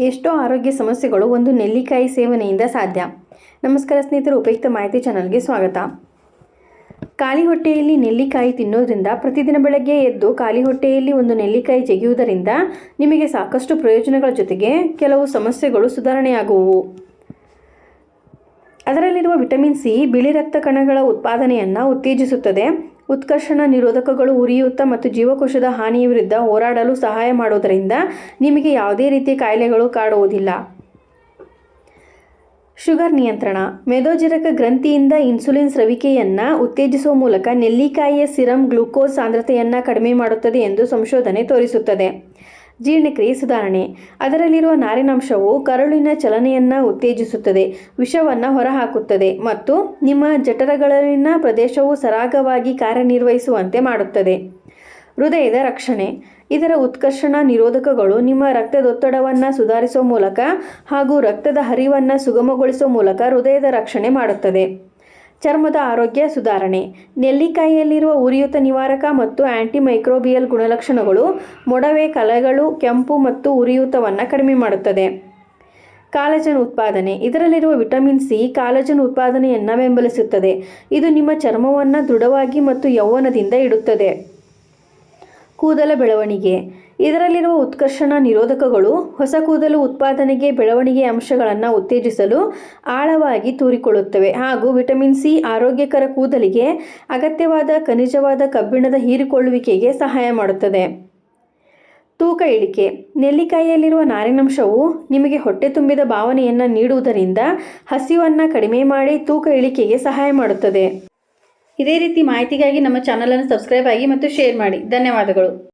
ಎಷ್ಟೋ ಆರೋಗ್ಯ ಸಮಸ್ಯೆಗಳು ಒಂದು ನೆಲ್ಲಿಕಾಯಿ ಸೇವನೆಯಿಂದ ಸಾಧ್ಯ. ನಮಸ್ಕಾರ ಸ್ನೇಹಿತರು, ಉಪಯುಕ್ತ ಮಾಹಿತಿ ಚಾನಲ್ಗೆ ಸ್ವಾಗತ. ಖಾಲಿ ಹೊಟ್ಟೆಯಲ್ಲಿ ನೆಲ್ಲಿಕಾಯಿ ತಿನ್ನೋದ್ರಿಂದ ಪ್ರತಿದಿನ ಬೆಳಗ್ಗೆ ಎದ್ದು ಖಾಲಿ ಹೊಟ್ಟೆಯಲ್ಲಿ ಒಂದು ನೆಲ್ಲಿಕಾಯಿ ಜಗಿಯುವುದರಿಂದ ನಿಮಗೆ ಸಾಕಷ್ಟು ಪ್ರಯೋಜನಗಳ ಜೊತೆಗೆ ಕೆಲವು ಸಮಸ್ಯೆಗಳು ಸುಧಾರಣೆಯಾಗುವು. ಅದರಲ್ಲಿರುವ ವಿಟಮಿನ್ ಸಿ, ಬಿಳಿ ರಕ್ತ ಕಣಗಳ ಉತ್ಪಾದನೆಯನ್ನು ಉತ್ತೇಜಿಸುತ್ತದೆ. ಉತ್ಕರ್ಷಣ ನಿರೋಧಕಗಳು ಉರಿಯೂತ ಮತ್ತು ಜೀವಕೋಶದ ಹಾನಿಯ ವಿರುದ್ಧ ಹೋರಾಡಲು ಸಹಾಯ ಮಾಡುವುದರಿಂದ ನಿಮಗೆ ಯಾವುದೇ ರೀತಿಯ ಕಾಯಿಲೆಗಳು ಕಾಡುವುದಿಲ್ಲ. ಶುಗರ್ ನಿಯಂತ್ರಣ. ಮೇದೋಜೀರಕ ಗ್ರಂಥಿಯಿಂದ ಇನ್ಸುಲಿನ್ ಸ್ರವಿಕೆಯನ್ನು ಉತ್ತೇಜಿಸುವ ಮೂಲಕ ನೆಲ್ಲಿಕಾಯಿಯ ಸಿರಂ ಗ್ಲೂಕೋಸ್ ಸಾಂದ್ರತೆಯನ್ನು ಕಡಿಮೆ ಮಾಡುತ್ತದೆ ಎಂದು ಸಂಶೋಧನೆ ತೋರಿಸುತ್ತದೆ. ಜೀರ್ಣಕ್ರಿಯೆ ಸುಧಾರಣೆ. ಅದರಲ್ಲಿರುವ ನಾರಿನಾಂಶವು ಕರುಳಿನ ಚಲನೆಯನ್ನು ಉತ್ತೇಜಿಸುತ್ತದೆ, ವಿಷವನ್ನು ಹೊರಹಾಕುತ್ತದೆ ಮತ್ತು ನಿಮ್ಮ ಜಠರಗಳಲ್ಲಿನ ಪ್ರದೇಶವು ಸರಾಗವಾಗಿ ಕಾರ್ಯನಿರ್ವಹಿಸುವಂತೆ ಮಾಡುತ್ತದೆ. ಹೃದಯದ ರಕ್ಷಣೆ. ಇದರ ಉತ್ಕರ್ಷಣ ನಿರೋಧಕಗಳು ನಿಮ್ಮ ರಕ್ತದೊತ್ತಡವನ್ನು ಸುಧಾರಿಸುವ ಮೂಲಕ ಹಾಗೂ ರಕ್ತದ ಹರಿವನ್ನು ಸುಗಮಗೊಳಿಸುವ ಮೂಲಕ ಹೃದಯದ ರಕ್ಷಣೆ ಮಾಡುತ್ತದೆ. ಚರ್ಮದ ಆರೋಗ್ಯ ಸುಧಾರಣೆ. ನೆಲ್ಲಿಕಾಯಿಯಲ್ಲಿರುವ ಉರಿಯೂತ ನಿವಾರಕ ಮತ್ತು ಆಂಟಿಮೈಕ್ರೋಬಿಯಲ್ ಗುಣಲಕ್ಷಣಗಳು ಮೊಡವೆ, ಕಲೆಗಳು, ಕೆಂಪು ಮತ್ತು ಉರಿಯೂತವನ್ನು ಕಡಿಮೆ ಮಾಡುತ್ತದೆ. ಕಾಲಜನ್ ಉತ್ಪಾದನೆ. ಇದರಲ್ಲಿರುವ ವಿಟಮಿನ್ ಸಿ ಕಾಲಜನ್ ಉತ್ಪಾದನೆಯನ್ನು ಬೆಂಬಲಿಸುತ್ತದೆ. ಇದು ನಿಮ್ಮ ಚರ್ಮವನ್ನು ದೃಢವಾಗಿ ಮತ್ತು ಯೌವನದಿಂದ ಇಡುತ್ತದೆ. ಕೂದಲ ಬೆಳವಣಿಗೆ. ಇದರಲ್ಲಿರುವ ಉತ್ಕರ್ಷಣ ನಿರೋಧಕಗಳು, ಹೊಸ ಕೂದಲು ಉತ್ಪಾದನೆಗೆ ಬೆಳವಣಿಗೆ ಅಂಶಗಳನ್ನು ಉತ್ತೇಜಿಸಲು ಆಳವಾಗಿ ತೂರಿಕೊಳ್ಳುತ್ತವೆ. ಹಾಗೂ ವಿಟಮಿನ್ ಸಿ ಆರೋಗ್ಯಕರ ಕೂದಲಿಗೆ ಅಗತ್ಯವಾದ ಖನಿಜವಾದ ಕಬ್ಬಿಣದ ಹೀರಿಕೊಳ್ಳುವಿಕೆಗೆ ಸಹಾಯ ಮಾಡುತ್ತದೆ. ತೂಕ ಇಳಿಕೆ. ನೆಲ್ಲಿಕಾಯಿಯಲ್ಲಿರುವ ನಾರಿನಂಶವು ನಿಮಗೆ ಹೊಟ್ಟೆ ತುಂಬಿದ ಭಾವನೆಯನ್ನು ನೀಡುವುದರಿಂದ ಹಸಿವನ್ನು ಕಡಿಮೆ ಮಾಡಿ ತೂಕ ಇಳಿಕೆಗೆ ಸಹಾಯ ಮಾಡುತ್ತದೆ. ಇದೇ ರೀತಿ ಮಾಹಿತಿಗಾಗಿ ನಮ್ಮ ಚಾನಲನ್ನು ಸಬ್ಸ್ಕ್ರೈಬ್ ಆಗಿ ಮತ್ತು ಶೇರ್ ಮಾಡಿ. ಧನ್ಯವಾದಗಳು.